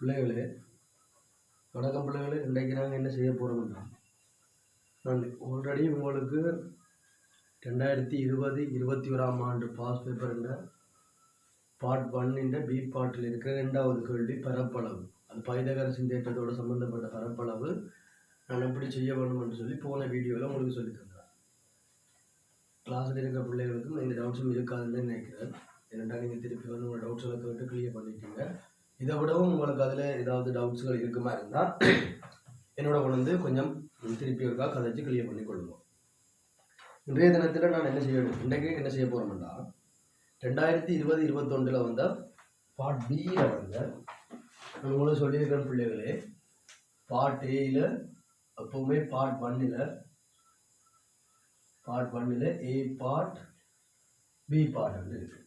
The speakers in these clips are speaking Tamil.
பிள்ளைகளே வணக்கம் பிள்ளைகளே. இன்றைக்கு நாங்கள் என்ன செய்ய போகிறோம்னா நான் ஆல்ரெடி உங்களுக்கு ரெண்டாயிரத்தி இருபது இருபத்தி ஓராம் ஆண்டு பாஸ் பேப்பர்ன்ற பார்ட் ஒன்னின்ற பி பார்ட்டில் இருக்கிற ரெண்டாவது கேள்வி பரப்பளவு. அது பைதகரசின் தேட்டத்தோடு சம்மந்தப்பட்ட பரப்பளவு. நான் எப்படி செய்ய வேணும்னு சொல்லி போன வீடியோவில் உங்களுக்கு சொல்லித்தந்தேன் கிளாஸில் இருக்கிற பிள்ளைகளுக்கும் இந்த டவுட்ஸும் இருக்காதுன்னு நினைக்கிறேன். ஏன்னா நீங்கள் திருப்பி வந்து உங்கள் டவுட்ஸ் எல்லாம் கேட்டு கிளியர் பண்ணிட்டீங்க. இதை விடவும் உங்களுக்கு அதில் ஏதாவது டவுட்ஸ்கள் இருக்குமா இருந்தால் என்னோட உணர்ந்து வந்து கொஞ்சம் திருப்பி இருக்கா கதைச்சு கிளியர் பண்ணி கொள்ளுவோம் இன்றைய தினத்தில் நான் என்ன செய்யணும்? இன்றைக்கு என்ன செய்ய போகிறோம்னா ரெண்டாயிரத்தி இருபது இருபத்தொன்றில் வந்த பார்ட் பியில் வந்த நான் உங்களுக்கு சொல்லியிருக்கிற பிள்ளைகளே பார்ட் ஏயில் அப்போவுமே பார்ட் ஒன்னில் பார்ட் ஒன்னில் ஏ பார்ட் பி பார்ட் வந்து இருக்குது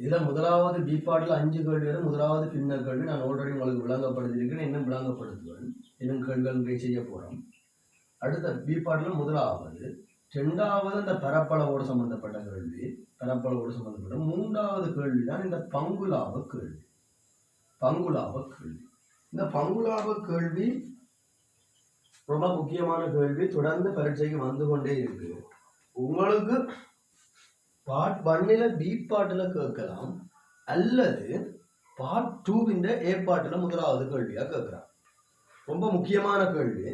இதில் முதலாவது பி பாட்டில் அஞ்சு கேள்வி வரும். முதலாவது பின்னர் கேள்வி நான் ஆல்ரெடி உங்களுக்கு விளங்கப்படுத்தியிருக்கேன் இன்னும் விளங்கப்படுத்துவேன். இன்னும் கேள்விகள் செய்ய போகிறோம் அடுத்த பி பாட்டில் முதலாவது ரெண்டாவது இந்த பரப்பளவோடு சம்பந்தப்பட்ட கேள்வி. பரப்பளவோடு சம்பந்தப்பட்ட மூன்றாவது கேள்வி தான் இந்த பங்குலாப கேள்வி. பங்குலாப கேள்வி. இந்த பங்குலாப கேள்வி ரொம்ப முக்கியமான கேள்வி. தொடர்ந்து பரீட்சைக்கு வந்து கொண்டே இருக்கு. உங்களுக்கு பார்ட் ஒன்னில் பி பாட்டில் கேட்கலாம் அல்லது பார்ட் டூவின் ஏ பாட்டில் முதலாவது கேள்வியாக கேட்குறான் ரொம்ப முக்கியமான கேள்வி.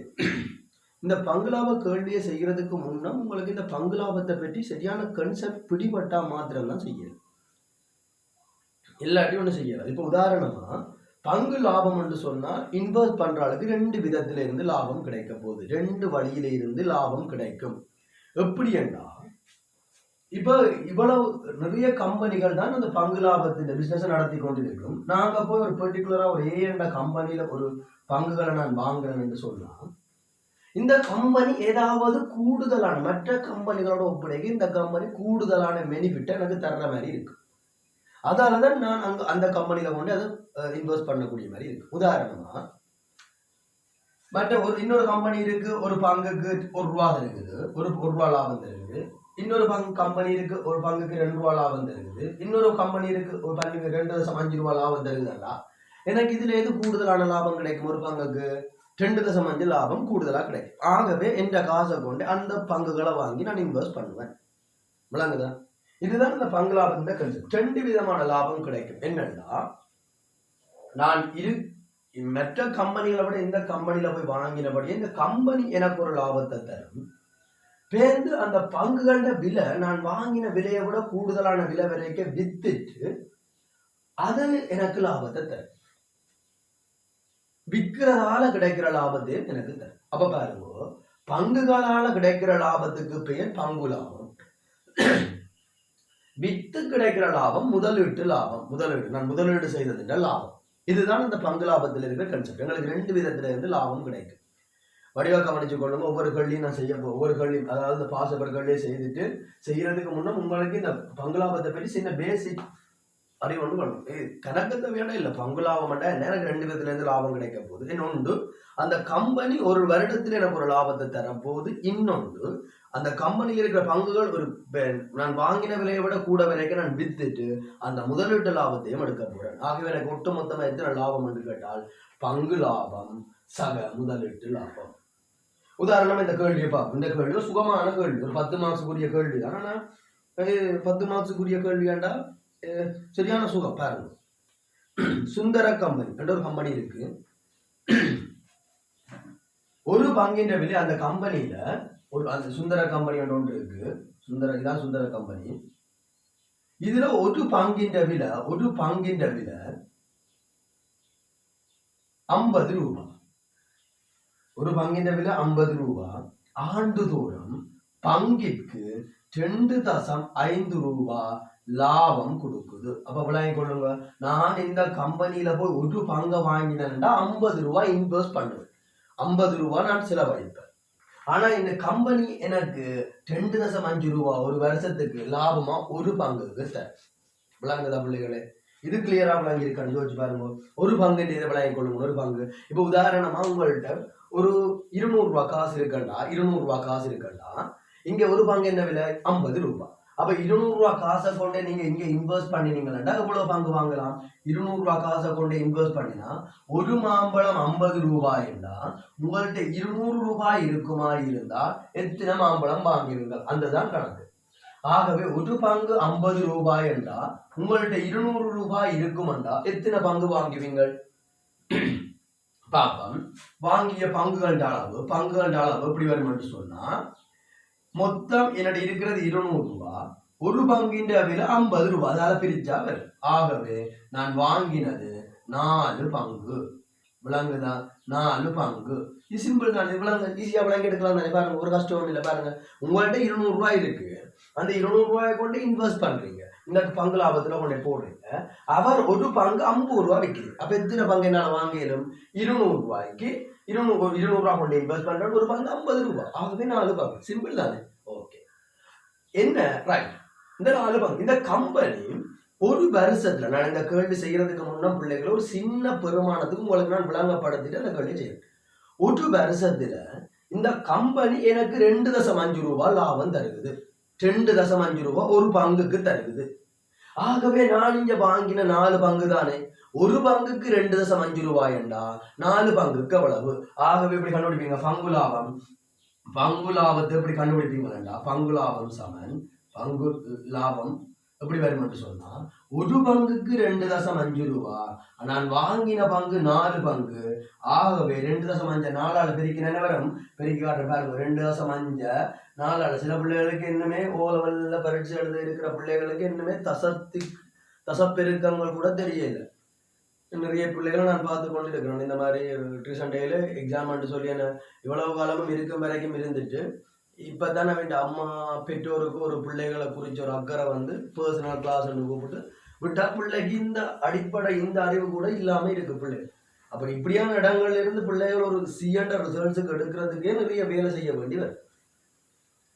இந்த பங்களாப கேள்வியை செய்கிறதுக்கு முன்னே உங்களுக்கு இந்த பங்களாபத்தை பற்றி சரியான கன்செப்ட் பிடிபட்டா மாத்திரம்தான் செய்யணும். இல்லாட்டி ஒன்று செய்யலாம் இப்போ உதாரணமாக பங்கு லாபம் என்று சொன்னால் இன்வெஸ்ட் பண்ற அளவுக்கு ரெண்டு விதத்துல இருந்து லாபம் கிடைக்க போகுது. ரெண்டு வழியில இருந்து லாபம் கிடைக்கும். எப்படி என்றால் இப்போ இவ்வளவு நிறைய கம்பெனிகள் தான் அந்த பங்கு லாபத்தின் பிஸ்னஸை நடத்தி கொண்டிருக்கும். நாங்க போய் ஒரு பர்டிகுலரா ஒரு ஏ கம்பெனியில் கம்பெனியில ஒரு பங்குகளை நான் வாங்குறேன் என்று சொன்னால் இந்த கம்பெனி ஏதாவது கூடுதலான மற்ற கம்பெனிகளோட ஒப்படைக்கு இந்த கம்பெனி கூடுதலான பெனிஃபிட்டை எனக்கு தர்ற மாதிரி இருக்கு. அதால தான் நான் அங்க அந்த கம்பெனியில கொண்டு அதை இன்வெஸ்ட் பண்ணக்கூடிய மாதிரி இருக்கு. உதாரணமா மற்ற ஒரு இன்னொரு கம்பெனி இருக்கு ஒரு பங்குக்கு ஒரு ரூபா இருக்குது ஒரு ஒரு ரூபா லாபம் இருக்குது இன்னொரு பங்கு கம்பெனி இருக்கு ஒரு பங்குக்கு ரெண்டு ரூபா லாபம் தருது இன்னொரு கம்பெனி இருக்கு ஒரு பங்குக்கு ரெண்டு தசம் அஞ்சு ரூபா லாபம் தருதுன்னா எனக்கு இதுல எது கூடுதலான லாபம் கிடைக்கும்? ஒரு பங்குக்கு ரெண்டு தசம் அஞ்சு லாபம் கூடுதலா கிடைக்கும். ஆகவே என்ற காசை கொண்டு அந்த பங்குகளை வாங்கி நான் இன்வெஸ்ட் பண்ணுவேன். விளங்குதா? இதுதான் இந்த பங்கு லாபம் தான் கன்செப்ட் ரெண்டு விதமான லாபம் கிடைக்கும். என்னன்னா நான் இரு மற்ற கம்பெனிகளை விட இந்த கம்பெனியில போய் வாங்கினபடி இந்த கம்பெனி எனக்கு ஒரு லாபத்தை தரும். பேருந்து அந்த பங்குகள விலை நான் வாங்கின விலையை விட கூடுதலான விலை வரைக்கும் வித்துட்டு அது எனக்கு லாபத்தை தரும். விற்கிறதால கிடைக்கிற லாபத்தையும் எனக்கு தரும். அப்ப பாருங்க பங்குகளால கிடைக்கிற லாபத்துக்கு பெயர் பங்கு லாபம். வித்து கிடைக்கிற லாபம் முதலீட்டு லாபம். முதலீடு நான் முதலீடு செய்ததுன்ற லாபம். இதுதான் இந்த பங்கு லாபத்தில் இருக்கிற கன்செப்ட் எங்களுக்கு ரெண்டு விதத்துல இருந்து லாபம் கிடைக்கும். வடிவாக்கம் கவனிச்சு கொள்ளுங்க. ஒவ்வொரு கல்லையும் நான் செய்ய ஒவ்வொரு கல்லையும் அதாவது இந்த பாசப்பர் செய்துட்டு செய்யறதுக்கு முன்னே உங்களுக்கு இந்த பங்கு லாபத்தை பற்றி சின்ன பேசிக் அறிவு ஒன்று பண்ணும் ஏய், கணக்கு வேண்டாம் இல்லை பங்கு லாபம் எனக்கு ரெண்டு விதத்துல இருந்து லாபம் கிடைக்க போகுது. இன்னொன்று அந்த கம்பெனி ஒரு வருடத்தில் எனக்கு ஒரு லாபத்தை தரப்போகுது. இன்னொன்று அந்த கம்பெனியில் இருக்கிற பங்குகள் ஒரு நான் வாங்கின விலையை விட கூட விலைக்கு நான் வித்துட்டு அந்த முதலீட்டு லாபத்தையும் எடுக்க போறேன். ஆகவே எனக்கு ஒட்டுமொத்தமாக எத்தனை லாபம் என்று கேட்டால் பங்கு லாபம் சக முதலீட்டு லாபம். உதாரணம் இந்த கேள்வியை பார்ப்போம் இந்த கேள்வி சுகமான கேள்வி. ஒரு பத்து மார்க்ஸுக்குரிய கேள்வி. தான் ஆனா பத்து மார்க்ஸுக்குரிய கேள்வி ஏண்டா சரியான சுகம். பாருங்க. சுந்தர கம்பெனி. என்ற ஒரு கம்பெனி இருக்கு. ஒரு பங்கின்ற விலை அந்த கம்பெனியில ஒரு அந்த சுந்தர கம்பெனி ஒன்று இருக்கு. சுந்தர இதான் சுந்தர கம்பெனி. இதுல ஒரு பங்கின்ற விலை ஒரு பங்கின்ற விலை ஐம்பது ரூபாய். ஒரு பங்கின் விலை ஐம்பது ரூபா ஆண்டுதோறும் பங்கிற்கு ரெண்டு தசம் ஐந்து ரூபா லாபம் கொடுக்குது அப்ப விளையாங்க கொள்ளுங்க நான் இந்த கம்பெனியில போய் ஒரு பங்கை வாங்கினேன்டா ஐம்பது ரூபாய் இன்வெஸ்ட் பண்ணுவேன் ஐம்பது ரூபாய் நான் செலவழிப்பேன் ஆனா இந்த கம்பெனி எனக்கு ரெண்டு தசம் அஞ்சு ரூபா ஒரு வருஷத்துக்கு லாபமா ஒரு பங்குக்கு தரும் விளங்குதா பிள்ளைகளே இது கிளியரா விளங்கி இருக்கான்னு யோசிச்சு பாருங்க ஒரு பங்கு இதை விளையாங்க கொள்ளுங்க ஒரு பங்கு இப்போ உதாரணமா உங்கள்கிட்ட ஒரு இருநூறு ரூபாய் காசு இருக்கண்டா இருநூறு ரூபாய் காசு இருக்கண்டா இங்க ஒரு பங்கு என்ன விலை? ஐம்பது ரூபாய் அப்ப இருநூறு ரூபாய் காசை கொண்டு நீங்க இங்க இன்வெஸ்ட் பண்ணினீங்கன்னா எவ்வளவு பங்கு வாங்கலாம்? இருநூறு ரூபா காசை கொண்டு இன்வெஸ்ட் பண்ணினா ஒரு மாம்பழம் ஐம்பது ரூபாய்னா உங்கள்ட்ட இருநூறு ரூபாய் இருக்குமா இருந்தா எத்தனை மாம்பழம் வாங்குவீர்கள் அந்ததான் கணக்கு. ஆகவே ஒரு பங்கு ஐம்பது ரூபாய் என்றா உங்கள்ட்ட இருநூறு ரூபாய் இருக்குமெண்டா எத்தனை பங்கு வாங்குவீங்கள்? பாப்பம் வாங்கிய பங்குகள் அளவு பங்குகள் அளவு எப்படி வரும் என்று சொன்னால் மொத்தம் என்னோட இருக்கிறது இருநூறு ரூபா ஒரு பங்கின் விலை ஐம்பது ரூபா அதாவது பிரிச்சா வரும். ஆகவே நான் வாங்கினது நாலு பங்கு. விளங்குதா நாலு பங்கு. இது சிம்பிள் தான். விளங்கு ஈஸியாக விளங்கி எடுக்கலாம் தானே. பாருங்க ஒரு கஷ்டம் இல்லை பாருங்க. உங்கள்கிட்ட இருநூறுவா இருக்கு. அந்த இருநூறுவாயை கொண்டு இன்வெஸ்ட் பண்றீங்க. இந்த பங்கு லாபத்துல கொண்டு போடுறீங்க அவர் ஒரு பங்கு ஐம்பது ரூபாய் விற்கிது அப்போ எத்தனை பங்கு என்னால வாங்கிடும் இருநூறு ரூபாய்க்கு இருநூறு இருநூறு கொண்டு இன்வெஸ்ட் பண்ணுறது ஒரு பங்கு ஐம்பது ரூபாய் ஆகவே நாலு பங்கு சிம்பிள் தானே ஓகே என்ன ரைட் இந்த நாலு பங்கு இந்த கம்பெனி ஒரு வருஷத்துல நான் இந்த கேள்வி செய்யறதுக்கு முன்ன பிள்ளைகளை ஒரு சின்ன பெருமானத்துக்கு உங்களுக்கு நான் விளங்கப்படுத்திட்டு அந்த கேள்வி செய்யறேன் ஒரு வருஷத்துல இந்த கம்பெனி எனக்கு ரெண்டு தசம் அஞ்சு ரூபாய் லாபம் தருகுது ரெண்டு தசம் அஞ்சு ரூபாய் ஒரு பங்குக்கு தருகுது ஆகவே நான் இங்க வாங்கின நாலு பங்கு தானே? ஒரு பங்குக்கு ரெண்டு தசம் அஞ்சு ரூபாய் என்றா நாலு பங்குக்கு அவ்வளவு ஆகவே இப்படி கண்டுபிடிப்பீங்க? பங்கு லாபம். பங்கு லாபத்தை எப்படி கண்டுபிடிப்பீங்களா பங்கு லாபம் சமன். பங்கு லாபம் எப்படி வரும் சொன்னால் ஒரு பங்குக்கு ரெண்டு தசம் அஞ்சு ரூபா நான் வாங்கின பங்கு நாலு பங்கு. ஆகவே ரெண்டு தசம் அஞ்சு நாலாள் பெருக்கி நினைவரம் பெருக்கி காட்டுற பாருங்க ரெண்டு தசம் அஞ்ச நாலாள் சில பிள்ளைகளுக்கு இன்னுமே ஓ லெவல்ல பரீட்சை எழுத இருக்கிற பிள்ளைகளுக்கு இன்னுமே தசத்து தசப்பெருக்கங்கள் கூட தெரியல. நிறைய பிள்ளைகளை நான் பார்த்து கொண்டு இருக்கிறேன் இந்த மாதிரி ட்யூஷன் டேயில் எக்ஸாம் சொல்லி என்ன இவ்வளவு காலமும் இருக்கும் வரைக்கும் இருந்துட்டு இப்போ தானே வேண்டிய அம்மா பெற்றோருக்கு ஒரு பிள்ளைகளை குறிச்ச ஒரு அக்கறை வந்து பர்சனல் கிளாஸ் கூப்பிட்டு விட்டா பிள்ளைக்கு இந்த அடிப்படை இந்த அறிவு கூட இல்லாம இருக்கு பிள்ளை. அப்ப இப்படியான இடங்கள்ல இருந்து பிள்ளைகள் ஒரு சிஎன்ட ரிசல்ட்ஸுக்கு எடுக்கிறதுக்கே நிறைய வேலை செய்ய வேண்டியவர்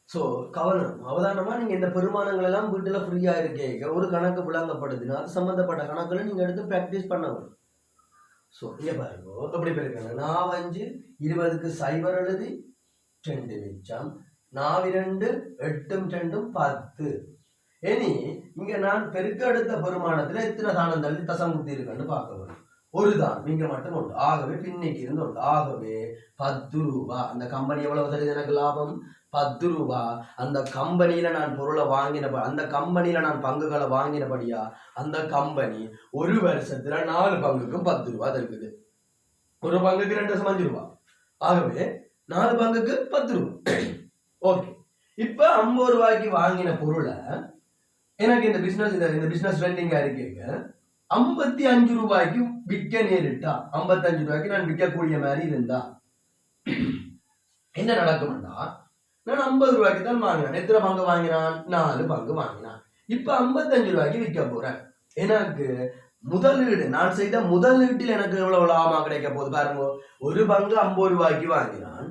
ஸோ கவனம் அவதானமா நீங்க இந்த பெருமானங்கள் எல்லாம் வீட்டுல ஃப்ரீயா இருக்கீங்க ஒரு கணக்கு விளங்கப்படுதுன்னா அது சம்பந்தப்பட்ட கணக்குல நீங்க எடுத்து ப்ராக்டிஸ் பண்ண ஸோ இங்கே பாருங்க எப்படி போயிருக்காங்க? நான் வஞ்சு இருபதுக்கு சைபர் எழுதி ரெண்டு மிச்சம். நாவிரண்டு எட்டும் ரெண்டும் பத்து. இனி இங்க நான் பெருக்கெடுத்த பெருமானத்துல எத்தனை தானம் தள்ளி தசம் இருக்குன்னு பார்க்க வரும் ஒரு தான் நீங்க மட்டும் உண்டு. ஆகவே பின்னைக்கு இருந்து உண்டு. ஆகவே பத்து ரூபா. அந்த கம்பெனி எவ்வளவு தருது எனக்கு லாபம்? பத்து ரூபா. அந்த கம்பெனியில நான் பொருளை வாங்கின அந்த கம்பெனியில நான் பங்குகளை வாங்கினபடியா அந்த கம்பெனி ஒரு வருஷத்துல நாலு பங்குக்கும் பத்து ரூபா தருக்குது. ஒரு பங்குக்கு ரெண்டு வருஷம் அஞ்சு ரூபா. ஆகவே நாலு பங்குக்கு பத்து ரூபா. ஓகே இப்ப ஐம்பது ரூபாய்க்கு வாங்கின பொருளை எனக்கு இந்த பிசினஸ் இந்த பிசினஸ் ரன்னிங்கா இருக்கேங்க ஐம்பத்தி அஞ்சு ரூபாய்க்கு விற்க நேரிட்டா? ஐம்பத்தஞ்சு ரூபாய்க்கு நான் விற்கக்கூடிய மாதிரி இருந்தா? என்ன நடக்கும்னா நான் ஐம்பது ரூபாய்க்கு தான் வாங்கினேன். எத்தனை பங்கு வாங்கினான்? நாலு பங்கு வாங்கினான். இப்ப ஐம்பத்தஞ்சு ரூபாய்க்கு விற்க போறேன். எனக்கு முதலீடு நான் செய்த முதலீட்டில் எனக்கு எவ்வளவு லாபம் கிடைக்க போகுது பாருங்க. ஒரு பங்கு ஐம்பது ரூபாய்க்கு வாங்கினான்.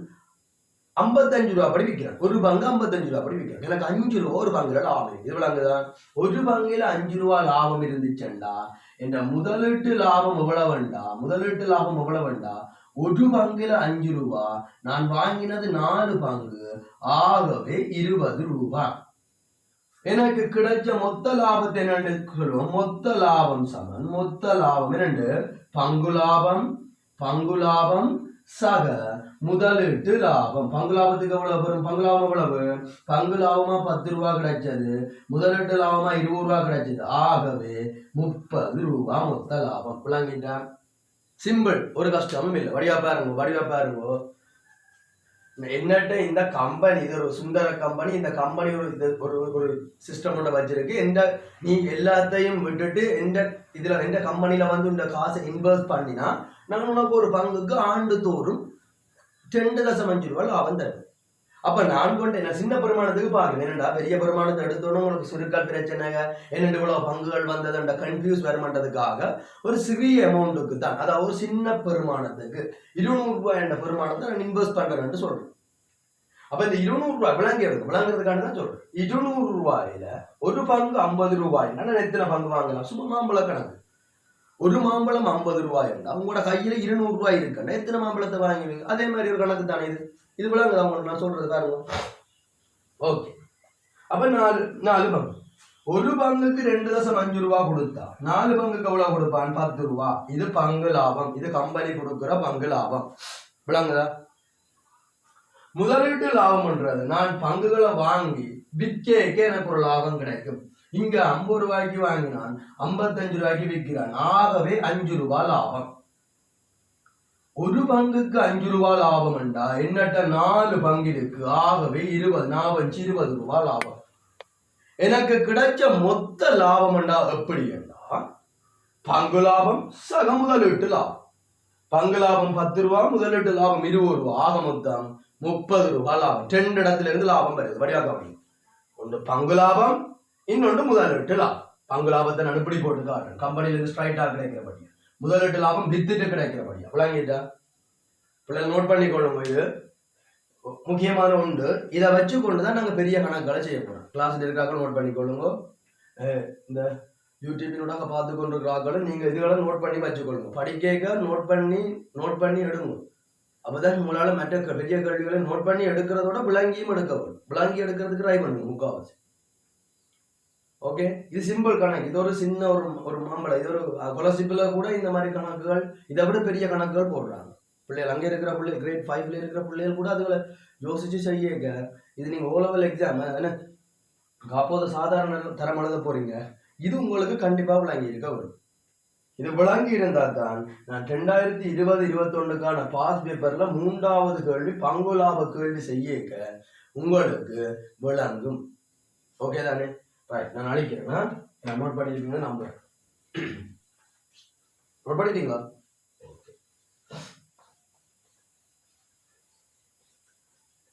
ஐம்பத்தஞ்சு ரூபா படி விற்கிறான் ஒரு பங்கு ஐம்பத்தஞ்சு ரூபா படி விற்கிறான் எனக்கு அஞ்சு ரூபா ஒரு பங்குல லாபம் இது விளங்குதான் ஒரு பங்குல அஞ்சு ரூபா லாபம் இருந்துச்சுண்டா. என்ற முதலீட்டு லாபம் எவ்வளவுண்டா? முதலீட்டு லாபம் எவ்வளவுண்டா? ஒரு பங்குல அஞ்சு ரூபா. நான் வாங்கினது நாலு பங்கு. ஆகவே இருபது ரூபாய் எனக்கு கிடைச்ச மொத்த லாபத்தை என்னன்னு சொல்லுவோம்? மொத்த லாபம் சமன். மொத்த லாபம் என்னண்டு பங்கு லாபம் பங்கு லாபம் சக முதலீட்டு லாபம். பங்கு லாபத்துக்கு எவ்வளவு வரும்? பங்கு லாபம் எவ்வளவு பங்கு லாபமா பத்து ரூபா கிடைச்சது. முதலீட்டு லாபமா இருபது ரூபா கிடைச்சது. ஆகவே முப்பது ரூபா மொத்த லாபம். விளங்கிட்டா? சிம்பிள் ஒரு கஷ்டமும் இல்லை. வடிவா பாருங்க வடிவா பாருங்க. என்னட்ட இந்த கம்பெனி இது ஒரு சுந்தர கம்பெனி இந்த கம்பெனி ஒரு இது ஒரு ஒரு சிஸ்டம் ஒன்று வச்சிருக்கு. எந்த நீ எல்லாத்தையும் விட்டுட்டு எந்த இதில் எந்த கம்பெனியில் வந்து இந்த காசை இன்வெஸ்ட் பண்ணினா நான் உனக்கு ஒரு பங்குக்கு ஆண்டு தோறும் ரெண்டு தசம் அஞ்சு ரூபாய் லாபம் தரும் அப்ப நான் கொண்டு என்ன சின்ன பெருமானத்துக்கு பாருங்க. என்னடா பெரிய பெருமானத்தை எடுத்தோன்னு உங்களுக்கு சுருக்கல் பிரச்சனைங்க. என்னென்ன இவ்வளவு பங்குகள் வந்ததுன்ற கன்ஃபியூஸ் வரமாட்டதுக்காக ஒரு சிறிய அமௌண்ட்டுக்கு தான். அதாவது ஒரு சின்ன பெருமானத்துக்கு. இருநூறு ரூபாய் என்ற பெருமானத்தை நான் இன்வெஸ்ட் பண்றேன்னு சொல்றேன். அப்ப இந்த இருநூறு ரூபாய் விளங்கிறது விளங்குறதுக்கான தான் சொல்றேன். இருநூறு ரூபாயில ஒரு பங்கு ஐம்பது ரூபாய். நான் எத்தனை பங்கு வாங்கலாம் சும்மா மாம்பழ கணக்கு. ஒரு மாம்பழம் ஐம்பது ரூபாய் இருந்தா உங்களோட கையில இருநூறு ரூபாய் இருக்குன்னா எத்தனை மாம்பழத்தை வாங்குவீங்க அதே மாதிரி ஒரு கணக்கு தானே இது. இது விளங்குதா உங்களுக்கு நான் சொல்றது பாருங்க. ஓகே அப்ப நாலு நாலு பங்கு. ஒரு பங்குக்கு ரெண்டு தசம் அஞ்சு ரூபா கொடுத்தா நாலு பங்குக்கு எவ்வளவு கொடுப்பான்? பத்து ரூபா. இது பங்கு லாபம். இது கம்பெனி கொடுக்குற பங்கு லாபம். விளங்குதா? முதலீட்டு லாபம்ன்றது நான் பங்குகளை வாங்கி விற்கேக்கே எனக்கு ஒரு லாபம் கிடைக்கும். இங்க ஐம்பது ரூபாய்க்கு வாங்கினான் ஐம்பத்தஞ்சு ரூபாய்க்கு விற்கிறான். ஆகவே அஞ்சு ரூபாய் லாபம். ஒரு பங்குக்கு அஞ்சு ரூபாய் லாபம் என்றா என்னட்ட நாலு பங்கு இருக்கு. ஆகவே இருபது நாவஞ்சு இருபது ரூபாய் லாபம். எனக்கு கிடைச்ச மொத்த லாபம் என்றா எப்படி என்றா பங்கு லாபம் சக முதலீட்டு லாபம். பங்கு லாபம் பத்து ரூபா முதலீட்டு லாபம் இருபது ரூபா. ஆக மொத்தம் முப்பது ரூபாய் லாபம். ரெண்டு இடத்துல இருந்து லாபம் வருது. வடிவா கவனி. ஒன்று பங்கு லாபம் இன்னொன்று முதலீட்டு லாபம். பங்கு லாபத்தை நடுப்படி போட்டுக்காரு கம்பெனியில காட்டுறேன் கம்பெனில இருந்து ஸ்ட்ரைட்டா முதலீட்டு லாபம் வித்துட்டு கிடைக்கிறபடியா விளங்கிட்டா பிள்ளை நோட் பண்ணிக்கொள்ளும் இது முக்கியமான ஒன்று இதை வச்சு கொண்டு தான் நாங்கள் பெரிய கணக்குகளை செய்ய போகிறோம் கிளாஸில் இருக்காக்கள் நோட் பண்ணிக்கொள்ளுங்க. இந்த யூடியூபினோட பார்த்து கொண்டிருக்கிறாக்களும் நீங்கள் இதுகளை நோட் பண்ணி வச்சுக்கொள்ளுங்க. படிக்க நோட் பண்ணி நோட் பண்ணி எடுங்க. அப்பதான் உங்களால மற்ற க- பெரிய கல்விகளை நோட் பண்ணி எடுக்கிறதோட விளங்கியும் எடுக்க விளங்கி எடுக்கிறதுக்கு ட்ரை பண்ணுங்க முக்காவாசி ஓகே இது சிம்பிள் கணக்கு. இது ஒரு சின்ன ஒரு ஒரு மாம்பழம். இது ஒரு கொலசிப்பில் கூட இந்த மாதிரி கணக்குகள் இதை விட பெரிய கணக்குகள் போடுறாங்க. பிள்ளைகள் அங்கே இருக்கிற பிள்ளைகள் கிரேட் ஃபைவ்ல இருக்கிற பிள்ளைகள் கூட அதுகளை யோசிச்சு செய்யுங்க. இது நீங்கள் ஓ லெவல் எக்ஸாம் என்ன? அப்போது சாதாரண தரம் எழுத போறீங்க. இது உங்களுக்கு கண்டிப்பாக விளங்கி இருக்க வரும். இது விளங்கி இருந்தால் தான் நான் ரெண்டாயிரத்தி இருபது இருபத்தொன்னுக்கான பாஸ் பேப்பர்ல மூன்றாவது கேள்வி பங்கு லாப கேள்வி செய்யக்க உங்களுக்கு விளங்கும். ஓகே தானே? ரைட் நான் அழிக்கிறேன் நான் நோட் நம்புறேன் நோட் பண்ணிட்டீங்களா?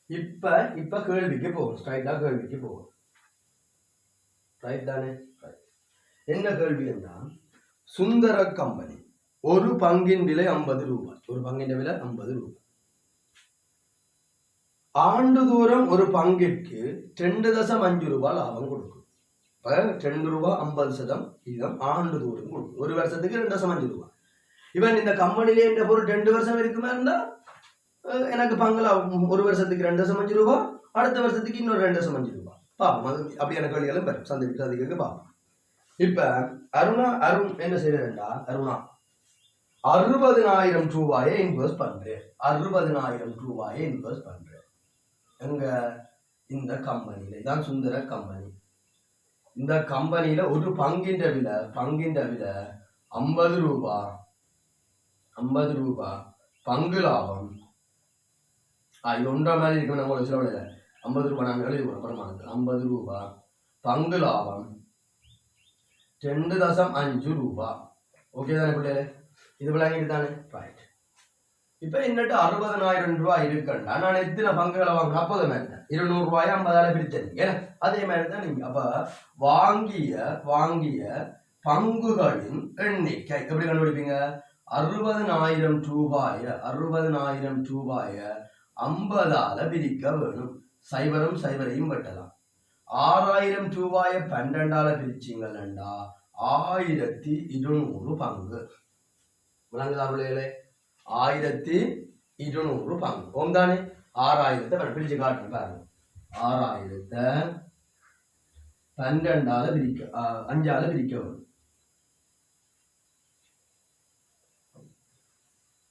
இப்ப இப்ப கேள்விக்கு போகும் ஸ்ட்ரைட்டா கேள்விக்கு போகும் ரைட் தானே? என்ன கேள்வி என்றால் சுந்தர கம்பெனி ஒரு பங்கின் விலை ஐம்பது ரூபாய். ஒரு பங்கின் விலை ஐம்பது ரூபாய். ஆண்டுதோறும் ஒரு பங்கிற்கு ரெண்டு தசம் அஞ்சு ரூபாய் லாபம் கொடுக்கும். இப்ப ரெண்டு ரூபா ஐம்பது சதம் வீதம் ஆண்டு தோறும் கொடுக்கும். ஒரு வருஷத்துக்கு ரெண்டு தசம் அஞ்சு ரூபா. இவன் இந்த கம்பெனிலே இந்த பொருள் ரெண்டு வருஷம் இருக்குமா இருந்தா எனக்கு பங்களா ஒரு வருஷத்துக்கு ரெண்டு தசம் அஞ்சு ரூபாய் அடுத்த வருஷத்துக்கு இன்னொரு ரெண்டு தசம் அஞ்சு ரூபாய் பார்ப்போம் அது அப்படியான கேள்விகளும் வரும். சந்திப்பு சந்திக்க பார்ப்போம் இப்ப அருணா அருண் என்ன செய்யறா அருணா அறுபதினாயிரம் ரூபாயை இன்வெஸ்ட் பண்றேன் அறுபதினாயிரம் ரூபாயை இன்வெஸ்ட் பண்றேன் எங்க? இந்த கம்பெனியில. தான் சுந்தர கம்பெனி. இந்த கம்பெனியில ஒரு பங்கின்ற விலை பங்கின்ற விலை ஐம்பது ரூபா ஐம்பது ரூபா. பங்கு லாபம். ஆ, இது ஒன்றரை மாதிரி இருக்கு நம்ம சில ஐம்பது ரூபா நாங்கள் எழுதி போகிறோம் ஐம்பது ரூபா. பங்கு லாபம். ரெண்டு தசம் அஞ்சு ரூபா. ஓகே தானே பிள்ளைகளே இது விளங்கிட்டு தானே? ரைட் இப்போ என்னட்டு அறுபதனாயிரம் ரூபாய் இருக்குண்டா. நான் எத்தனை பங்குகளை வாங்கினா அப்போது மாதிரி இருநூறு ரூபாய் ஐம்பதாயிரம் பிரிச்சது ஏன்னா அதே மாதிரி தான் நீங்க அப்ப வாங்கிய வாங்கிய பங்குகளின் எண்ணிக்கை எப்படி கண்டுபிடிப்பீங்க? அறுபதனாயிரம் ரூபாய அறுபதனாயிரம் ரூபாய ஐம்பதால பிரிக்க வேணும். சைபரும் சைபரையும் வெட்டலாம். ஆறாயிரம் ரூபாய பன்னெண்டால பிரிச்சிங்கன்னா ஆயிரத்தி இருநூறு பங்கு. விளங்குதா பிள்ளைகளே? ஆயிரத்தி இருநூறு பங்கு. ஓம் தானே ஆறாயிரத்தை நான் பிரிச்சு காட்டுறேன் பாருங்க. ஆறாயிரத்தை பன்னெண்டால பிரிக்க அஞ்சால பிரிக்க வரும்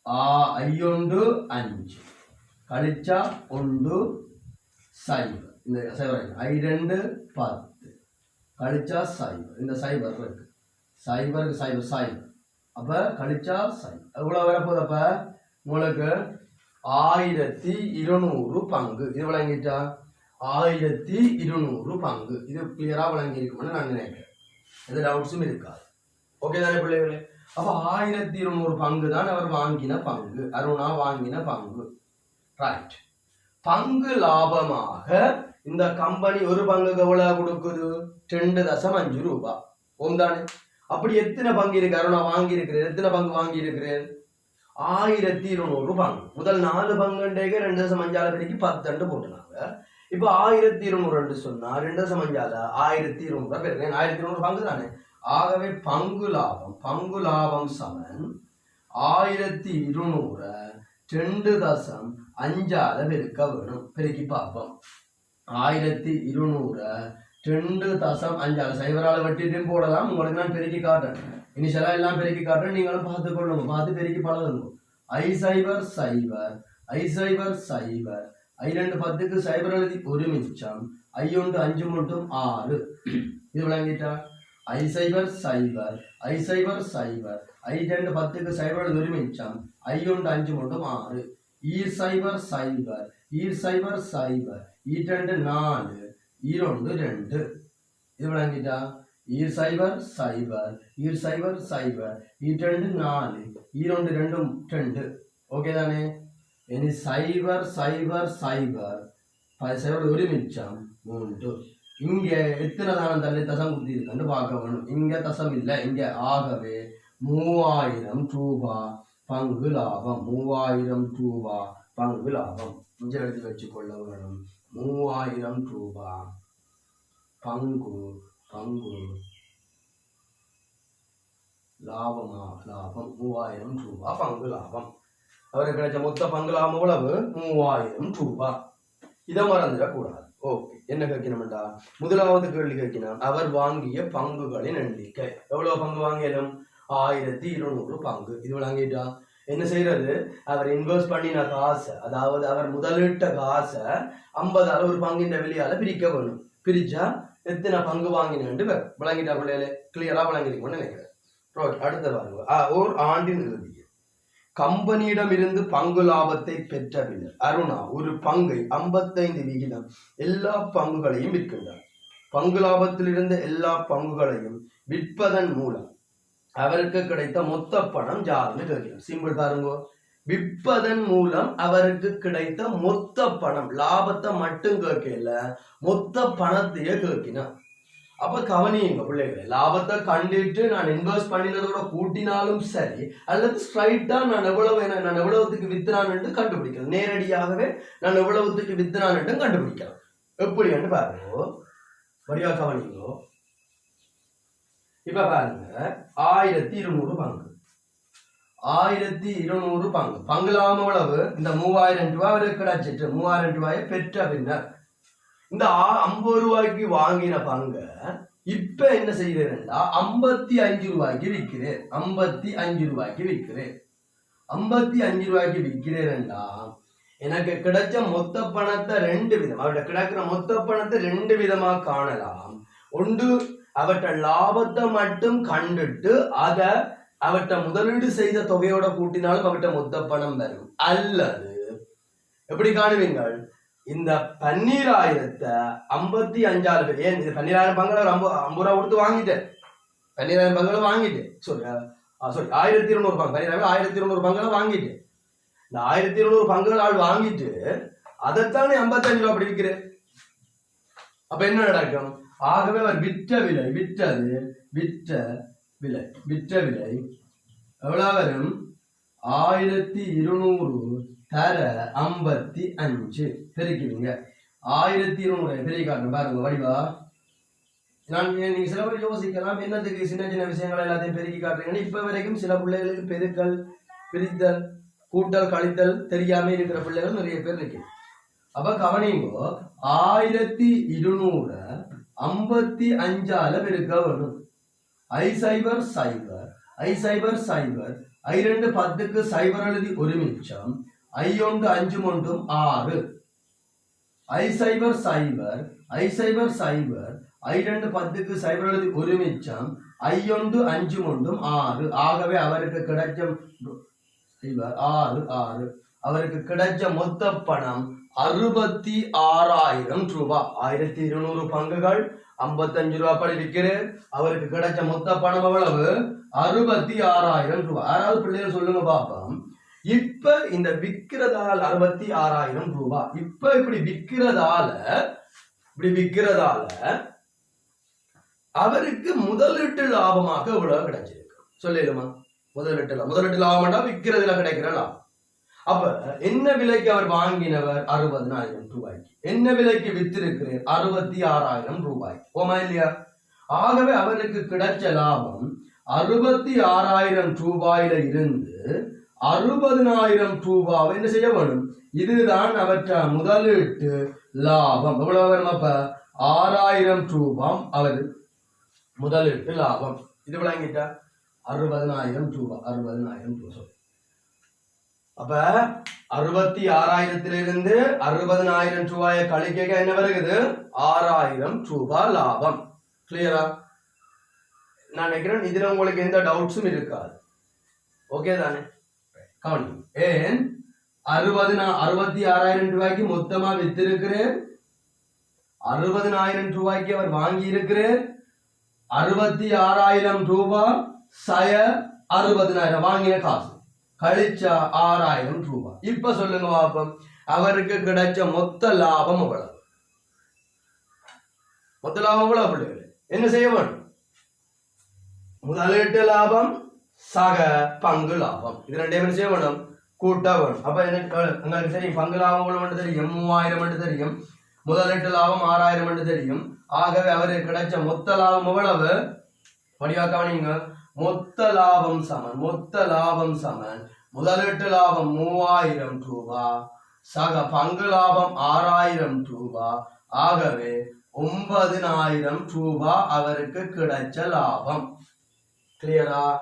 ஆ ஐயொண்டு அஞ்சு. கழிச்சா ஒன்று சைபர். இந்த சைபர் ஐ ரெண்டு பத்து. கழிச்சா சைபர். இந்த சைபர் இருக்கு. சைபருக்கு சைபர் சைபர். அப்ப கழிச்சா சைபர். எவ்வளோ வரப்போகுது அப்ப? உங்களுக்கு ஆயிரத்தி இருநூறு பங்கு. இது விளங்கிட்டா ஆயிரத்தி இருநூறு பங்கு. இது கிளியரா வழங்கியிருக்கும்னு நான் நினைக்கிறேன். எந்த டவுட்ஸும் இருக்காது. ஓகே தானே பிள்ளைகளே? அப்ப ஆயிரத்தி இருநூறு பங்கு தான் அவர் வாங்கின பங்கு. அருணா வாங்கின பங்கு. ரைட் பங்கு லாபமாக இந்த கம்பெனி ஒரு பங்குக்கு எவ்வளவு கொடுக்குது? ரெண்டு தசம் அஞ்சு ரூபாய் ஒன்றானே அப்படி எத்தனை பங்கு இருக்கு? அருணா வாங்கி இருக்கிறேன் எத்தனை பங்கு வாங்கி இருக்கிறேன் ஆயிரத்தி இருநூறு பங்கு முதல் நாலு பங்குண்டேக்கு ரெண்டு தசம் அஞ்சால பிடிக்கு பத்தண்டு போட்டுனாங்க. இப்போ ஆயிரத்தி இருநூறு சொன்னா ரெண்டு தசம் அஞ்சால ஆயிரத்தி இருநூறு பேருக்கு ஆயிரத்தி இருநூறு பங்கு தானே? ஆகவே பங்கு லாபம் பங்கு லாபம் சமன் ஆயிரத்தி இருநூறு ரெண்டு தசம் அஞ்சால பெருக்க வேணும். பெருக்கி பார்ப்போம். ஆயிரத்தி இருநூறு ரெண்டு தசம் அஞ்சால. சைபரால வெட்டிட்டும் போடலாம். உங்களுக்கு நான் பெருக்கி காட்டுறேன். இனிஷியலா எல்லாம் பெருக்கி காட்டுறேன். நீங்களும் பார்த்து கொள்ளுங்க. பார்த்து பெருக்கி பழகுங்க. ஐ சைபர் சைபர் ஐ சைபர் சைபர் ஐ ரெண்டு பத்துக்கு சைபர் எழுதி ஒரு மிச்சம். ஐ ஒன்று அஞ்சு மட்டும் ஆறு. இது விளங்கிட்டா? ஐ சைபர் சைபர் ஐ சைபர் சைபர் ஐ ரெண்டு பத்துக்கு சைபர் எழுதி ஒரு மிச்சம். ஐ ஒன்று அஞ்சு மட்டும் ஆறு. ஈ சைபர் சைபர் ஈ சைபர் சைபர் ஈ ரெண்டு நாலு. ஈ ரெண்டு ரெண்டு. இது விளங்கிட்டா? ஈர் சைபர் சைபர். ஈர் சைபர் சைபர். ஈ ரெண்டு நாலு. ஈரொண்டு ரெண்டும் ரெண்டு. ஓகே தானே? இனி சைபர் சைபர் சைபர். ப- சைபர் ஒரு மிச்சம் மூன்று. இங்க எத்தனை தானம் தள்ளி தசம் கொடுத்திருக்கன்னு பார்க்க வேணும். இங்கே தசம் இல்லை. இங்கே ஆகவே மூவாயிரம் ரூபா பங்கு லாபம். மூவாயிரம் ரூபா பங்கு லாபம். இங்க எழுதி வச்சுக்கொள்ள வேணும். மூவாயிரம் ரூபா பங்கு பங்கு லாபமா? லாபம். மூவாயிரம் ரூபா பங்கு லாபம். அவருக்கு கிடைச்ச மொத்த பங்கு லாபம் எவ்வளவு? மூவாயிரம் ரூபா. இதை மறந்துடக்கூடாது. ஓகே. என்ன கேட்கணும்டா முதலாவது கேள்வி கேட்கணும் அவர் வாங்கிய பங்குகளின் எண்ணிக்கை. எவ்வளவு பங்கு வாங்கியலும் ஆயிரத்தி இருநூறு பங்கு. இது விளங்கிட்டா என்ன செய்யறது? அவர் இன்வெஸ்ட் பண்ணின காசை அதாவது அவர் முதலீட்ட காசை ஐம்பதால ஒரு பங்கின் வெளியால பிரிக்க வேணும். பிரிச்சா எத்தனை பங்கு வாங்கினு விளங்கிட்டா பிள்ளைகளே கிளியரா விளங்கிருக்கும்னு நினைக்கிறேன். Right, அடுத்த பாருங்க. ஓர் ஆண்டின் இறுதியில். கம்பெனியிடம் இருந்து பங்கு லாபத்தை பெற்ற பின்னர் அருணா ஒரு பங்கை ஐம்பத்தைந்து விகிதம் எல்லா பங்குகளையும் விற்கின்றார். பங்கு லாபத்தில் இருந்த எல்லா பங்குகளையும் விற்பதன் மூலம் அவருக்கு கிடைத்த மொத்த பணம் யாருன்னு கேட்கிறோம் சிம்பிள் பாருங்க. விற்பதன் மூலம் அவருக்கு கிடைத்த மொத்த பணம் லாபத்தை மட்டும் கேட்கல மொத்த பணத்தையே கேட்கினா அப்ப கவனியுங்க பிள்ளைகளை லாபத்தை கண்டுட்டு நான் இன்வெஸ்ட் பண்ணினதோட கூட்டினாலும் சரி அல்லது ஸ்ட்ரைட்டா நான் எவ்வளவு நான் எவ்வளவுத்துக்கு வித்துறான்னு கண்டுபிடிக்கலாம். நேரடியாகவே நான் எவ்வளவுத்துக்கு வித்துறான்னு கண்டுபிடிக்கலாம். எப்படி என்று பாருங்க. வடிவா கவனிங்களோ இப்ப பாருங்க ஆயிரத்தி இருநூறு பங்கு. ஆயிரத்தி இருநூறு பங்கு. பங்கு லாபம் இந்த மூவாயிரம் ரூபாய் அவருக்கு கிடைச்சிட்டு மூவாயிரம் ரூபாயை பெற்ற பின்னர். இந்த ஆ- ஐம்பது ரூபாய்க்கு வாங்கின பங்க இப்ப என்ன செய்யறேன்டா ஐம்பத்தி அஞ்சு ரூபாய்க்கு விற்கிறேன். ஐம்பத்தி அஞ்சு ரூபாய்க்கு விற்கிறேன். ஐம்பத்தி அஞ்சு ரூபாய்க்கு விற்கிறேன்டா எனக்கு கிடைச்ச மொத்த பணத்தை ரெண்டு விதம் அவர்கிட்ட கிடைக்கிற மொத்த பணத்தை ரெண்டு விதமா காணலாம். ஒன்று அவர்கிட்ட லாபத்தை மட்டும் கண்டுட்டு அதை அவற்றை முதலீடு செய்த தொகையோட கூட்டினாலும் அவர்கிட்ட மொத்த பணம் வரும். அல்லது எப்படி காணுவீங்கள்? இந்த பன்னீராயிரத்தை ஐம்பத்தி அஞ்சாறு பேர் ஏன் இது பன்னீராயிரம் பங்களை ஒரு ஐம்பது ஐம்பது ரூபா கொடுத்து வாங்கிட்டேன். பன்னீராயிரம் பங்களை வாங்கிட்டேன். சாரி சாரி ஆயிரத்தி இருநூறு பங்கு பன்னீராயிரம் ஆயிரத்தி இருநூறு பங்களை வாங்கிட்டேன். இந்த ஆயிரத்தி இருநூறு பங்குகள் ஆள் வாங்கிட்டு அதைத்தானே ஐம்பத்தஞ்சு ரூபா அப்படி விற்கிறேன் அப்ப என்ன நடக்கும்? ஆகவே அவர் விற்ற விலை விற்றது விற்ற விலை விற்ற விலை எவ்வளோ வரும் ஆயிரத்தி இருநூறு தர ஐம்பத்தி அஞ்சு. பெருக்கிடுங்க. ஆயிரத்தி இருநூறு பெருக்கி காட்டுறேன் பாருங்க வடிவா. நான் நீங்கள் நீங்க சில பேர் யோசிக்கலாம் என்னத்துக்கு சின்ன சின்ன விஷயங்கள் எல்லாத்தையும் பெருக்கி காட்டுறீங்கன்னு. இப்போ வரைக்கும் சில பிள்ளைகளுக்கு பெருக்கல் பிரித்தல் கூட்டல் கழித்தல் தெரியாம இருக்கிற பிள்ளைகள் நிறைய பேர் இருக்கு. அப்ப கவனிங்கோ ஆயிரத்தி இருநூறு ஐம்பத்தி அஞ்சால பெருக்க வேணும் ஐ சைபர் சைபர் ஐ சைபர் சைபர் ஐ ரெண்டு பத்துக்கு சைபர் எழுதி ஒரு மிச்சம் ஐ ஒன்று அஞ்சு ஒன்றும் ஆறு ஐ சைபர் சைபர் ஐ சைபர் சைபர் ஐ ரெண்டு பத்துக்கு சைபர் எழுதி ஒரு மிச்சம் ஐ ஒன்று அஞ்சு ஒன்றும் ஆறு ஆகவே அவருக்கு கிடைச்ச சைபர் ஆறு ஆறு அவருக்கு கிடைச்ச மொத்த பணம் அறுபத்தி ஆறாயிரம் ரூபாய் ஆயிரத்தி இருநூறு பங்குகள் ஐம்பத்தஞ்சு ரூபாய் படி விற்கிறேன் அவருக்கு கிடைச்ச மொத்த பணம் எவ்வளவு? அறுபத்தி ஆறாயிரம் ரூபாய் யாராவது பிள்ளைகள் சொல்லுங்க பாப்போம். இப்ப இந்த விக்கிறதால அறுபத்தி ஆறாயிரம் ரூபாய் இப்ப இப்படி விக்கிறதால இப்படி விக்கிறதால அவருக்கு முதலீட்டு லாபமாக இவ்வளவு கிடைச்சிருக்கு. சொல்லிடுமா? முதலீட்டு லாபம். முதலீட்டு லாபம்னா விற்கிறதுல கிடைக்கிற லாபம். அப்ப என்ன விலைக்கு அவர் வாங்கினவர்? அறுபதனாயிரம் ரூபாய்க்கு. என்ன விலைக்கு வித்திருக்கிறேன் அறுபத்தி ஆறாயிரம் ரூபாய். போமா இல்லையா? ஆகவே அவருக்கு கிடைச்ச லாபம் அறுபத்தி ஆறாயிரம் ரூபாயில இருந்து அறுபதினாயிரம் ரூபாவை என்ன செய்ய வேணும்? இதுதான் அவற்ற முதலீட்டு லாபம். எவ்வளவு வரும் அப்ப? ஆறாயிரம் ரூபாய் அவர். முதலீட்டு லாபம். இது விளங்கிட்டா? அறுபதனாயிரம் ரூபாய். அறுபதனாயிரம் ரூபாய். அப்ப அறுபத்தி ஆறாயிரத்திலிருந்து அறுபதனாயிரம் ரூபாயை கழிக்க என்ன வருகிறது ஆறாயிரம் ரூபாய் லாபம். கிளியரா நான் நினைக்கிறேன் இதுல உங்களுக்கு எந்த டவுட்ஸும் இருக்காது. ஓகே தானே? கவனி ஏன்? அறுபது அறுபத்தி ஆறாயிரம் ரூபாய்க்கு மொத்தமா வித்திருக்கிறேன். அறுபதனாயிரம் ரூபாய்க்கு அவர் வாங்கி இருக்கிறேன் அறுபத்தி ஆறாயிரம் ரூபாய் சய அறுபதனாயிரம் வாங்கின காசு. கழிச்சா ஆறாயிரம் ரூபாய். இப்ப சொல்லுங்க பாப்போம். அவருக்கு கிடைச்ச மொத்த லாபம் எவ்வளவு? மொத்த லாபம் எவ்வளவு பிள்ளைகள் என்ன செய்ய வேண்டும்? முதலீட்டு லாபம் சக பங்கு லாபம். இது ரெண்டையும் என்ன செய்ய வேணும் கூட்ட வேணும் அப்ப எனக்கு உங்களுக்கு தெரியும் பங்கு லாபம் எவ்வளவு தெரியும்? மூவாயிரம் என்று தெரியும். முதலீட்டு லாபம் ஆறாயிரம் என்று தெரியும். ஆகவே அவருக்கு கிடைச்ச மொத்த லாபம் எவ்வளவு? படிவா கவனிங்க. மொத்த லாபம் சமன் மொத்த லாபம் சமன். முதலீட்டு லாபம் மூவாயிரம் ரூபா சக பங்கு லாபம் ஆறாயிரம் ரூபா. ஆகவே ஒன்பதினாயிரம் ரூபா அவருக்கு கிடைச்ச லாபம். கிளியரா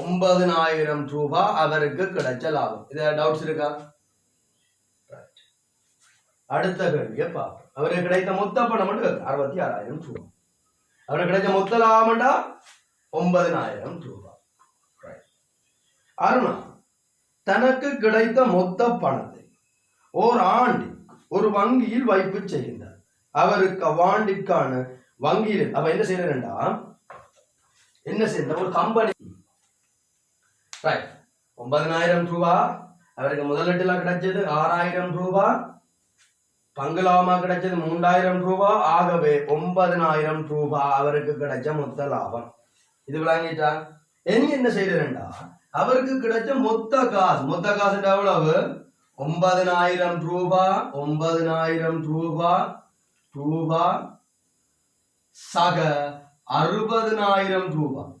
ஒன்பதினாயிரம் ரூபா அவருக்கு கிடைச்ச லாபம். இத டவுட்ஸ் இருக்கா? அடுத்த கேள்வியை பார்ப்போம். அவருக்கு கிடைத்த மொத்த பணம் மட்டும் அறுபத்தி ஆறாயிரம் ரூபா. அவருக்கு கிடைச்ச மொத்த லாபம்டா ஒன்பதினாயிரம் ரூபா. அருணா தனக்கு கிடைத்த மொத்த பணத்தை ஓர் ஆண்டு ஒரு வங்கியில் வைப்பு செய்கின்றார். அவருக்கு அவ்வாண்டிற்கான வங்கியில் அவ என்ன செய்யறா என்ன செய்யற ஒரு கம்பெனி ரைட் ஒன்பதனாயிரம் ரூபா. அவருக்கு முதலீட்டுலாம் கிடைச்சது ஆறாயிரம் ரூபா. பங்கு கிடைச்சது மூன்றாயிரம் ரூபா. ஆகவே ஒன்பதனாயிரம் ரூபா அவருக்கு கிடைச்ச மொத்த லாபம். இது விளங்கிட்டா? என்ன என்ன செய்யறா அவருக்கு கிடைச்ச மொத்த காசு மொத்த காசு எவ்வளவு ஒன்பதனாயிரம் ரூபா ஒன்பதனாயிரம் ரூபா ரூபா சக அறுபதனாயிரம் ரூபா.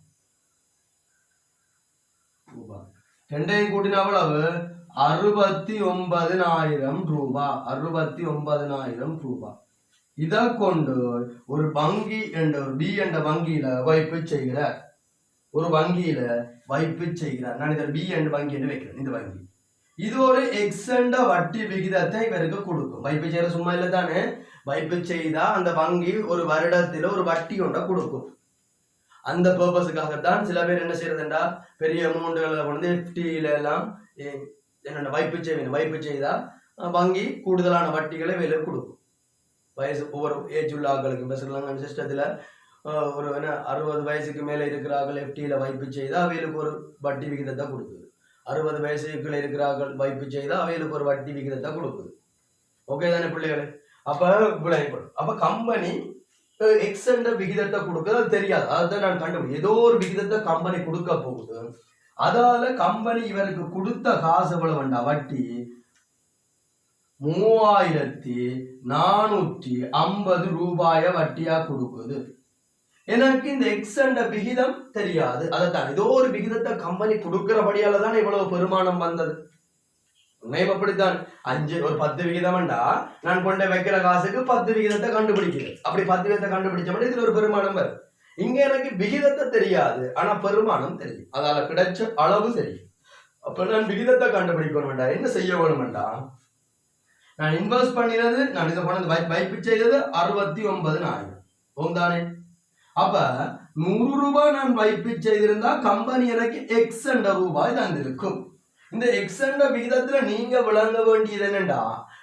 ரூபா. ரெண்டையும் கூட்டின எவ்வளவு அறுபத்தி ஒன்பதனாயிரம் ரூபா அறுபத்தி ஒன்பதனாயிரம் ரூபா. இதை கொண்டு ஒரு வங்கி என்ற ஒரு பி என்ற வங்கியில வைப்பு செய்கிறார் ஒரு வங்கியில வைப்பு செய்கிறார். நான் இதை பி அண்ட் வங்கி என்று வைக்கிறேன் இந்த வங்கி. இது ஒரு எக்ஸண்ட வட்டி விகிதத்தை இவருக்கு கொடுக்கும். வைப்பு செய்யற சும்மா இல்லை தானே? வைப்பு செய்தா அந்த வங்கி ஒரு வருடத்தில் ஒரு வட்டி ஒன்றை கொடுக்கும். அந்த பர்பஸுக்காகத்தான் சில பேர் என்ன செய்யறதுண்டா பெரிய அமௌண்ட்களை கொண்டு எஃப்டியில எல்லாம் என்னென்ன வைப்பு செய்வேன் வைப்பு செய்தா வங்கி கூடுதலான வட்டிகளை வெளியே கொடுக்கும். வயசு ஒவ்வொரு ஏஜ் உள்ள ஆக்களுக்கு பேசுறாங்க சிஸ்டத்துல ஒரு என்ன அறுபது வயசுக்கு மேலே இருக்கிறார்கள் எஃப்டியில் வைப்பு செய்தால் அவைகளுக்கு ஒரு வட்டி விகிதத்தை கொடுக்குது. அறுபது வயசுக்குள்ள இருக்கிறார்கள் வைப்பு செய்தால் அவைகளுக்கு ஒரு வட்டி விகிதத்தை கொடுக்குது. ஓகே தானே பிள்ளைகளே? அப்போ விளையாடும் அப்போ கம்பெனி எக்ஸண்ட விகிதத்தை கொடுக்குது. அது தெரியாது. அதுதான் நான் கண்டுபிடி ஏதோ ஒரு விகிதத்தை கம்பெனி கொடுக்க போகுது. அதால கம்பெனி இவருக்கு கொடுத்த காசு எவ்வளவு வேண்டாம்? வட்டி மூவாயிரத்தி நானூற்றி ஐம்பது ரூபாயை வட்டியாக கொடுக்குது. எனக்கு இந்த எக்ஸண்ட விகிதம் தெரியாது. அதைத்தான் ஏதோ ஒரு விகிதத்தை கம்பெனி கொடுக்கிறபடியால தான் இவ்வளவு பெருமானம் வந்தது. உண்மையும் அப்படித்தான் அஞ்சு ஒரு பத்து விகிதம்டா நான் கொண்டு வைக்கிற காசுக்கு பத்து விகிதத்தை கண்டுபிடிக்கிறேன். அப்படி பத்து விகிதத்தை கண்டுபிடிச்சோம்னா இதுல ஒரு பெருமானம் வரும். இங்க எனக்கு விகிதத்தை தெரியாது ஆனா பெருமானம் தெரியும். அதால கிடைச்ச அளவு தெரியும். அப்ப நான் விகிதத்தை கண்டுபிடிக்கணும்டா என்ன செய்ய வேணும்டா நான் இன்வெஸ்ட் பண்ணினது நான் இதை கொண்டு வைப்பு செய்தது அறுபத்தி ஒன்பதுனாயிரம் போந்தானே அப்ப நூறு ரூபாய் நான் வைப்பு செய்திருந்தா கம்பெனி எனக்கு எக்ஸ் என்ற ரூபாய் தந்திருக்கும். இந்த எக்ஸ் என்ற விகிதத்துல நீங்க விளங்க வேண்டியது என்னண்டா?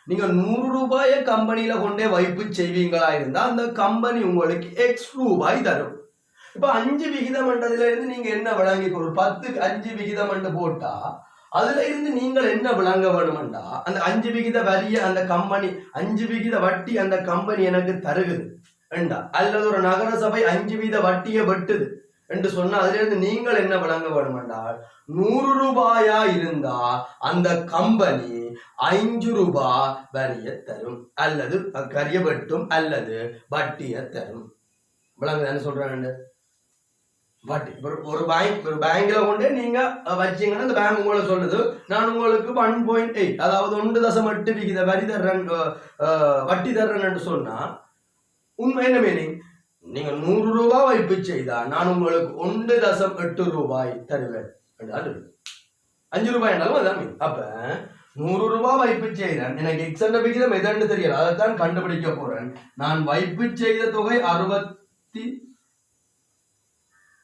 நீங்க நூறு ரூபாயை கம்பெனியில கொண்டே வைப்பு செய்வீங்களா இருந்தா அந்த கம்பெனி உங்களுக்கு எக்ஸ் ரூபாய் தரும். இப்ப அஞ்சு விகிதம் என்றதுல இருந்து நீங்க என்ன விளங்கி ஒரு பத்து அஞ்சு விகிதம் என்று போட்டா அதுல இருந்து நீங்கள் என்ன விளங்க வேணுமெண்டா? அந்த அஞ்சு விகித வரிய அந்த கம்பெனி அஞ்சு விகித வட்டி அந்த கம்பெனி எனக்கு தருகுது என்றா அல்லது ஒரு நகர சபை அஞ்சு வீத வட்டியை வெட்டுது என்று சொன்னா அதுல இருந்து நீங்கள் என்ன விளங்க வேணுமென்றால் நூறு ரூபாயா இருந்தா அந்த கம்பெனி ஐந்து ரூபாய் வரிய தரும். அல்லது கரிய வெட்டும் அல்லது வட்டியை தரும். விளங்குதானே சொல்றாங்க வட்டி. ஒரு ஒரு பேங்க் ஒரு பேங்க்ல கொண்டு நீங்க வச்சீங்கன்னா அந்த பேங்க் உங்களை சொல்லுது நான் உங்களுக்கு ஒன் பாயிண்ட் எயிட் அதாவது ஒன்று தசம் எட்டு விகித வரி தர்றேன் வட்டி தர்றேன்னு சொன்னா உண்மை என்ன மீனிங் நீங்க நூறு ரூபாய் வைப்பு செய்தா நான் உங்களுக்கு ஒன்று தசம் எட்டு ரூபாய் தருவேன். என்றால் அஞ்சு ரூபாய் என்றாலும் அதான் மீன் அப்ப நூறு ரூபாய் வைப்பு செய்கிறேன் எனக்கு எக்ஸண்ட விகிதம் எதன்னு தெரியல. அதைத்தான் கண்டுபிடிக்க போறேன். நான் வைப்பு செய்த தொகை அறுபத்தி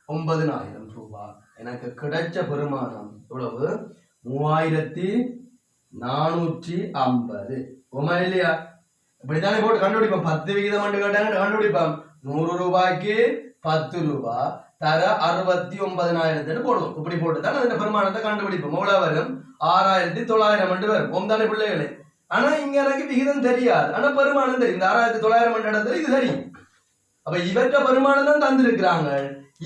ஒன்பதினாயிரம் ரூபாய். எனக்கு கிடைச்ச பெருமானம் எவ்வளவு? மூவாயிரத்தி நானூற்றி ஐம்பது. உமா இல்லையா? இப்படித்தானே போட்டு கண்டுபிடிப்போம். பத்து விகிதம் கேட்டாங்க கண்டுபிடிப்போம். நூறு ரூபாய்க்கு பத்து ரூபாய் தர அறுபத்தி ஒன்பதினாயிரத்துன்னு போடுவோம். இப்படி போட்டு தான் அந்த பெருமானத்தை கண்டுபிடிப்போம். எவ்வளவு வரும்? ஆறாயிரத்தி தொள்ளாயிரம் மட்டும் வரும். ஒம்தானே பிள்ளைகளே. ஆனா இங்க எனக்கு விகிதம் தெரியாது. ஆனா பெருமானம் தெரியும். இந்த ஆறாயிரத்தி தொள்ளாயிரம் மணி இடத்துல இது தெரியும். அப்ப இவற்ற பெருமானம் தான் தந்திருக்கிறாங்க.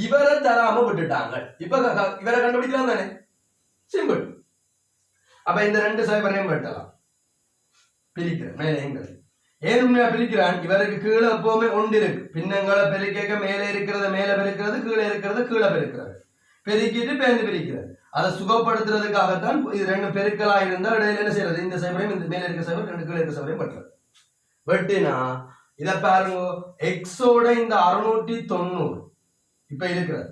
இவரை தராம விட்டுட்டாங்க. இப்ப இவரை கண்டுபிடிக்கலாம் தானே? சிம்பிள் அப்ப இந்த ரெண்டு சைபரையும் வெட்டலாம். பிரிக்கிறேன். மேலே எங்கள் ஏன் பிரிக்கிறான் இவருக்கு கீழே எப்பவுமே ஒன்று இருக்கு பின்னங்களை பெருக்க மேலே இருக்கிறது மேலே பெருக்கிறது கீழே இருக்கிறது கீழே பெருக்கிறது பெருக்கிட்டு பேர்ந்து பிரிக்கிறது அதை சுகப்படுத்துறதுக்காகத்தான் இது ரெண்டு பெருக்களா இருந்தா இடையில என்ன செய்யறது இந்த சைபரையும் இந்த மேலே இருக்கிற சைபர் ரெண்டு கீழே இருக்கிற சைபரையும் வெட்டுறது வெட்டினா இதை பாருங்க எக்ஸோட இந்த அறுநூற்றி தொண்ணூறு இப்ப இருக்கிறது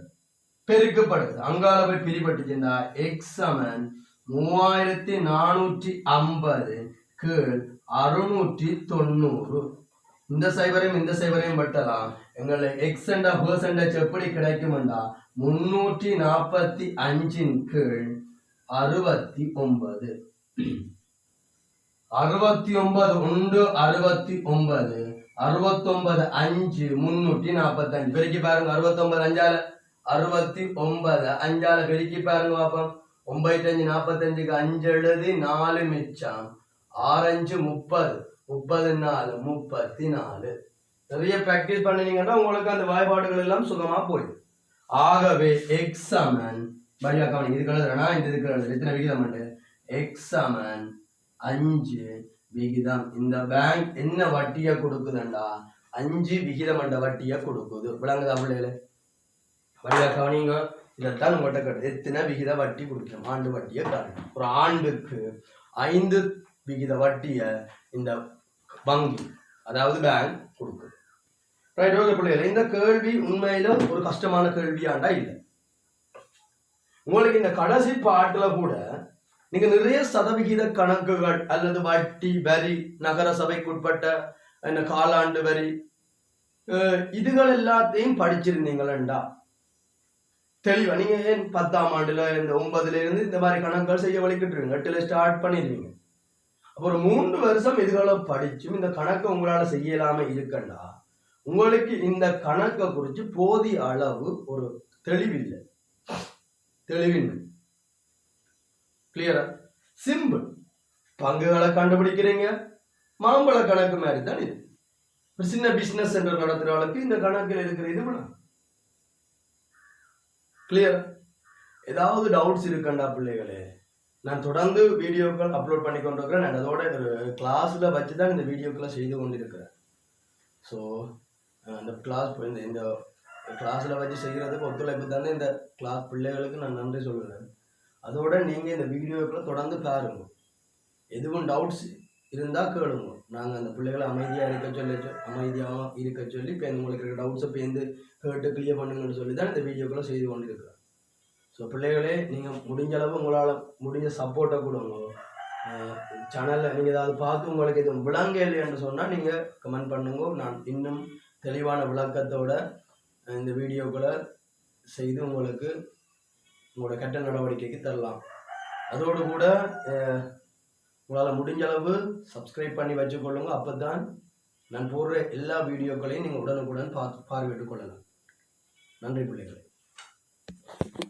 பெருக்கப்படுது அங்கால போய் பிரிபட்டுச்சுன்னா எக்ஸ் சமன் மூவாயிரத்தி நானூற்றி ஐம்பது கீழ் அறுநூற்றி தொண்ணூறு. இந்த சைபரையும் இந்த சைபரையும் பட்டலாம் எங்களை எக்ஸ் அண்ட் பர்சன்டேஜ் எப்படி கிடைக்கும்டா முன்னூற்றி நாற்பத்தி அஞ்சின் கீழ் அறுபத்தி ஒன்பது. அறுபத்தி ஒன்பது உண்டு அறுபத்தி ஒன்பது. அறுபத்தொன்பது அஞ்சு முன்னூற்றி நாற்பத்தி அஞ்சு பெருக்கி பாருங்க அறுபத்தொன்பது அஞ்சால. அறுபத்தி ஒன்பது அஞ்சால பெருக்கி பாருங்க பாப்போம். ஒன்பத்தஞ்சு நாற்பத்தஞ்சுக்கு அஞ்சு எழுதி நாலு மிச்சம். ஆரஞ்சு முப்பது முப்பது நாலு முப்பத்தி நாலு. நிறைய ப்ராக்டிஸ் பண்ணினீங்கன்னா உங்களுக்கு அந்த வாய்ப்பாடுகள் எல்லாம் சுகமா போயிடும் ஆகவே எக்ஸாமன் சமன் வழியா கவனி இதுக்கு எழுதுறேன்னா இந்த இதுக்கு எழுதுறேன் எத்தனை விகிதம் உண்டு? அஞ்சு விகிதம். இந்த பேங்க் என்ன வட்டியை கொடுக்குதுண்டா? அஞ்சு விகிதம் என்ற வட்டியை கொடுக்குது. விளங்குதா பிள்ளைகளே? வழியா கவனிங்க இதைத்தான் உங்கள்கிட்ட கேட்டு எத்தனை விகித வட்டி கொடுக்கணும்? ஆண்டு வட்டியை காரணம் ஒரு ஆண்டுக்கு ஐந்து விகித வட்டியை இந்த வங்கி அதாவது பேங்க் கொடுக்குது ரைட் ஓகே பிள்ளைகள் இந்த கேள்வி உண்மையில ஒரு கஷ்டமான கேள்வியாண்டா இல்லை. உங்களுக்கு இந்த கடைசி பாட்டுல கூட நீங்க நிறைய சதவிகித கணக்குகள் அல்லது வட்டி வரி நகர சபைக்குட்பட்ட என்ன காலாண்டு வரி அஹ் இதுகள் எல்லாத்தையும் படிச்சிருந்தீங்களா தெளிவா நீங்க ஏன் பத்தாம் ஆண்டுல இந்த ஒன்பதுல இருந்து இந்த மாதிரி கணக்குகள் செய்ய வலிக்கிட்டு எட்டுல ஸ்டார்ட் பண்ணிடுவீங்க ஒரு மூன்று வருஷம் இதுகளை படிச்சும் இந்த கணக்கை உங்களால செய்யலாம இருக்கண்டா? உங்களுக்கு இந்த கணக்கை குறித்து போதிய அளவு ஒரு தெளிவில்லை. தெளிவின்மை. கிளியரா சிம்பிள் பங்குகளை கண்டுபிடிக்கிறீங்க. மாம்பழ கணக்கு மாதிரி தான் இது. ஒரு சின்ன பிசினஸ் சென்டர் நடத்துறவளுக்கு இந்த கணக்கில் இருக்கிற இது வேணும். கிளியர் ஏதாவது டவுட்ஸ் இருக்கண்டா பிள்ளைகளே? நான் தொடர்ந்து வீடியோக்கள் அப்லோட் பண்ணி கொண்டிருக்கிறேன் நான் அதோட கிளாஸில் வச்சு தான் இந்த வீடியோக்களை செய்து கொண்டிருக்கிறேன். ஸோ அந்த கிளாஸ் இந்த இந்த கிளாஸில் வச்சு செய்கிறதுக்கு ஒத்துழைப்பு தானே இந்த கிளாஸ் பிள்ளைகளுக்கு நான் நன்றி சொல்கிறேன் அதோட நீங்கள் இந்த வீடியோக்களை தொடர்ந்து பாருங்க. எதுவும் டவுட்ஸ் இருந்தால் கேளுங்க. நாங்கள் அந்த பிள்ளைகளை அமைதியாக இருக்க சொல்லி அமைதியாக இருக்க சொல்லி இப்போ உங்களுக்கு டவுட்ஸை பேர்ந்து கேட்டு கிளியர் பண்ணுங்கன்னு சொல்லி தான் இந்த வீடியோக்களை செய்து கொண்டிருக்கிறேன் ஸோ பிள்ளைகளே நீங்கள் முடிஞ்ச அளவு உங்களால் முடிஞ்ச சப்போர்ட்டை கொடுங்க. சேனலில் நீங்கள் ஏதாவது பார்த்து உங்களுக்கு எதுவும் விளங்க இல்லைன்னு சொன்னால் நீங்கள் கமெண்ட் பண்ணுங்க. நான் இன்னும் தெளிவான விளக்கத்தோட இந்த வீடியோக்களை செய்து உங்களுக்கு உங்களோட கட்ட நடவடிக்கைக்கு தரலாம். அதோடு கூட உங்களால் முடிஞ்ச அளவு சப்ஸ்கிரைப் பண்ணி வச்சுக்கொள்ளுங்க. அப்போ தான் நான் போடுற எல்லா வீடியோக்களையும் நீங்கள் உடனுக்குடன் பார்த்து பார்வையிட்டுக் கொள்ளலாம். நன்றி பிள்ளைகளே.